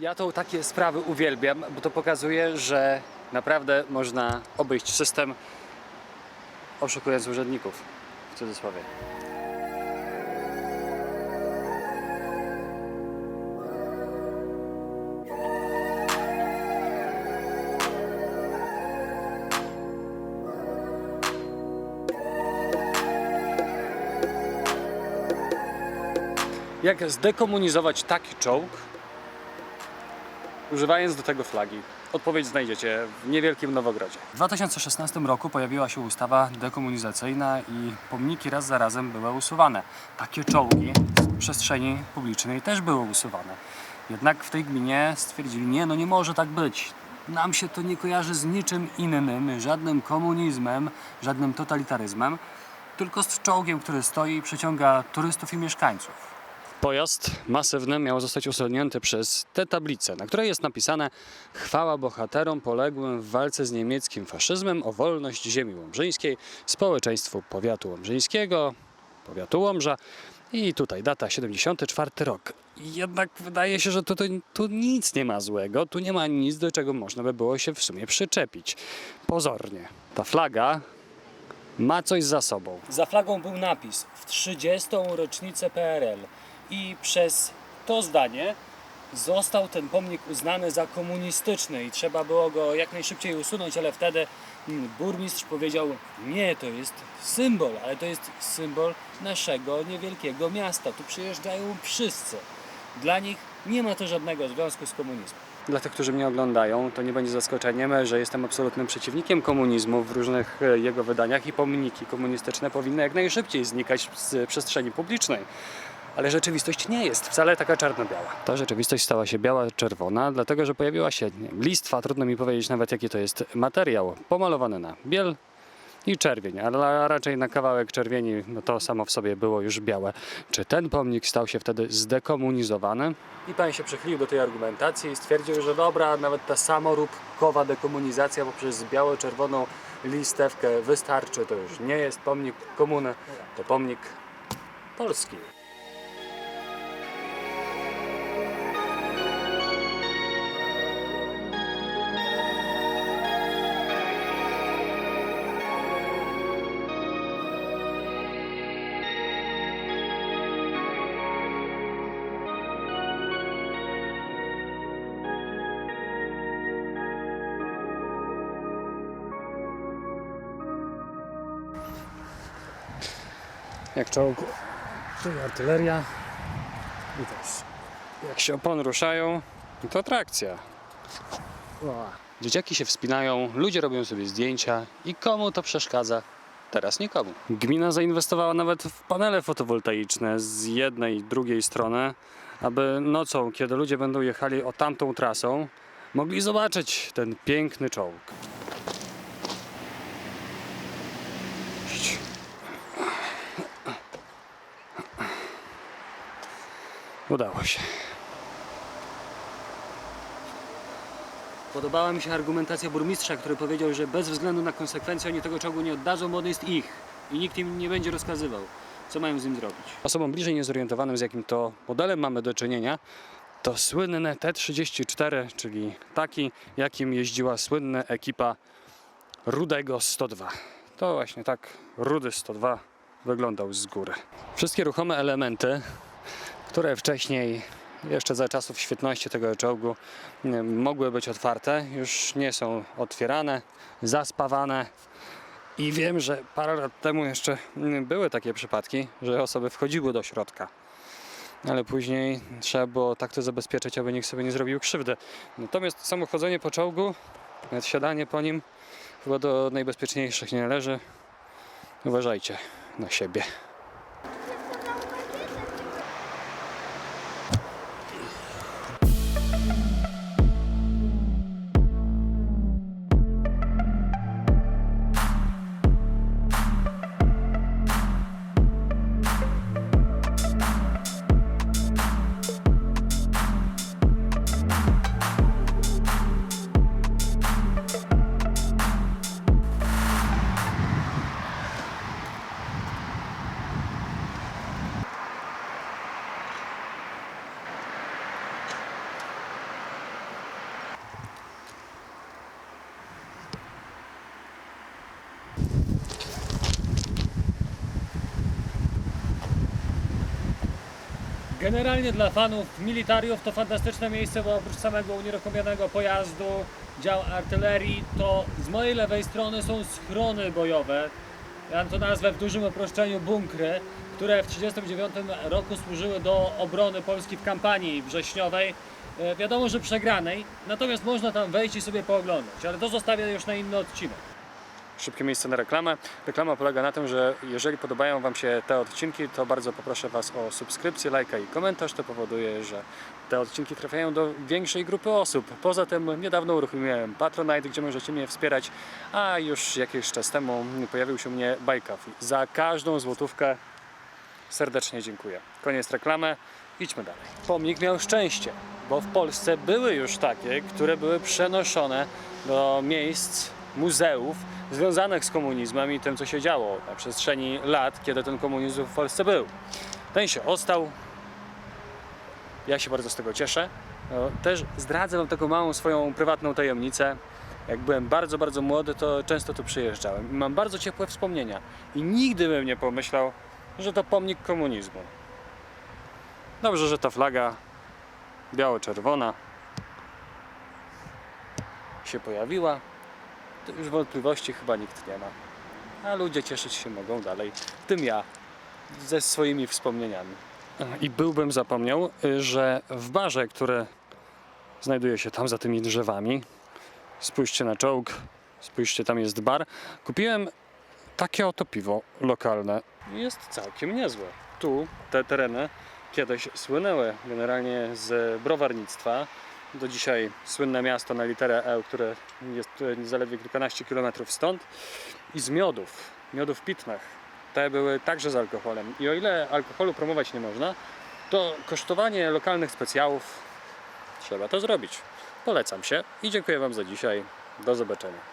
Ja to takie sprawy uwielbiam, bo to pokazuje, że naprawdę można obejść system oszukując urzędników. W cudzysłowie. Jak zdekomunizować taki czołg, używając do tego flagi? Odpowiedź znajdziecie w niewielkim Nowogrodzie. W 2016 roku pojawiła się ustawa dekomunizacyjna i pomniki raz za razem były usuwane. Takie czołgi z przestrzeni publicznej też były usuwane. Jednak w tej gminie stwierdzili, nie, no nie może tak być. Nam się to nie kojarzy z niczym innym, żadnym komunizmem, żadnym totalitaryzmem, tylko z czołgiem, który stoi i przyciąga turystów i mieszkańców. Pojazd masywny miał zostać usunięty przez tę tablicę, na której jest napisane Chwała bohaterom poległym w walce z niemieckim faszyzmem o wolność ziemi łomżyńskiej, społeczeństwu powiatu łomżyńskiego, powiatu Łomża i tutaj data 74 rok. Jednak wydaje się, że tu, tu, tu nic nie ma złego, tu nie ma nic, do czego można by było się w sumie przyczepić. Pozornie. Ta flaga ma coś za sobą. Za flagą był napis w 30. rocznicę PRL i przez to zdanie został ten pomnik uznany za komunistyczny i trzeba było go jak najszybciej usunąć, ale wtedy mm, burmistrz powiedział nie, to jest symbol, ale to jest symbol naszego niewielkiego miasta. Tu przyjeżdżają wszyscy. Dla nich nie ma to żadnego związku z komunizmem. Dla tych, którzy mnie oglądają, to nie będzie zaskoczeniem, że jestem absolutnym przeciwnikiem komunizmu w różnych e, jego wydaniach i pomniki komunistyczne powinny jak najszybciej znikać z przestrzeni publicznej. Ale rzeczywistość nie jest wcale taka czarno-biała. Ta rzeczywistość stała się biała-czerwona, dlatego że pojawiła się wiem, listwa, trudno mi powiedzieć nawet jaki to jest materiał, pomalowany na biel i czerwień, ale raczej na kawałek czerwieni no to samo w sobie było już białe. Czy ten pomnik stał się wtedy zdekomunizowany? I pan się przychylił do tej argumentacji i stwierdził, że dobra, nawet ta samoróbkowa dekomunizacja poprzez biało-czerwoną listewkę wystarczy. To już nie jest pomnik komuny, to pomnik Polski. Jak czołg, tu artyleria i też. Jak się opony ruszają, to atrakcja. Dzieciaki się wspinają, ludzie robią sobie zdjęcia i komu to przeszkadza? Teraz nikomu. Gmina zainwestowała nawet w panele fotowoltaiczne z jednej i drugiej strony, aby nocą, kiedy ludzie będą jechali o tamtą trasą, mogli zobaczyć ten piękny czołg. Udało się. Podobała mi się argumentacja burmistrza, który powiedział, że bez względu na konsekwencje oni tego czołgu nie oddadzą, bo on jest ich i nikt im nie będzie rozkazywał, co mają z nim zrobić. Osobom bliżej niezorientowanym, z jakim to modelem mamy do czynienia, to słynne T-34, czyli taki, jakim jeździła słynna ekipa Rudego 102. To właśnie tak Rudy 102 wyglądał z góry. Wszystkie ruchome elementy które wcześniej, jeszcze za czasów świetności tego czołgu, mogły być otwarte, już nie są otwierane, zaspawane. I wiem, że parę lat temu jeszcze m, były takie przypadki, że osoby wchodziły do środka. Ale później trzeba było tak to zabezpieczyć, aby nikt sobie nie zrobił krzywdy. Natomiast samo chodzenie po czołgu, siadanie po nim, chyba do najbezpieczniejszych nie należy. Uważajcie na siebie. Generalnie dla fanów militariów to fantastyczne miejsce, bo oprócz samego unieruchomionego pojazdu, dział artylerii, to z mojej lewej strony są schrony bojowe. Ja to nazwę w dużym uproszczeniu bunkry, które w 1939 roku służyły do obrony Polski w kampanii wrześniowej. E, Wiadomo, że przegranej, natomiast można tam wejść i sobie pooglądać, ale to zostawię już na inny odcinek. Szybkie miejsce na reklamę. Reklama polega na tym, że jeżeli podobają Wam się te odcinki, to bardzo poproszę Was o subskrypcję, lajka i komentarz. To powoduje, że te odcinki trafiają do większej grupy osób. Poza tym niedawno uruchomiłem Patronite, gdzie możecie mnie wspierać, a już jakiś czas temu pojawił się mnie Coffee. Za każdą złotówkę serdecznie dziękuję. Koniec reklamy, idźmy dalej. Pomnik miał szczęście, bo w Polsce były już takie, które były przenoszone do miejsc, muzeów związanych z komunizmem i tym, co się działo na przestrzeni lat, kiedy ten komunizm w Polsce był. Ten się ostał. Ja się bardzo z tego cieszę. No, Też zdradzę Wam taką małą swoją prywatną tajemnicę. Jak byłem bardzo, bardzo młody, to często tu przyjeżdżałem. I mam bardzo ciepłe wspomnienia. I nigdy bym nie pomyślał, że to pomnik komunizmu. Dobrze, że ta flaga biało-czerwona się pojawiła. To już wątpliwości chyba nikt nie ma. A ludzie cieszyć się mogą dalej. W tym ja, ze swoimi wspomnieniami. I byłbym zapomniał, y, że w barze, które znajduje się tam za tymi drzewami, spójrzcie na czołg, spójrzcie, tam jest bar, kupiłem takie oto piwo lokalne. Jest całkiem niezłe. Tu te tereny kiedyś słynęły generalnie z browarnictwa. Do dzisiaj słynne miasto na literę E, które jest e, zaledwie kilkanaście kilometrów stąd. I z miodów, miodów pitnych. Te były także z alkoholem. I o ile alkoholu promować nie można, to kosztowanie lokalnych specjałów trzeba to zrobić. Polecam się i dziękuję Wam za dzisiaj. Do zobaczenia.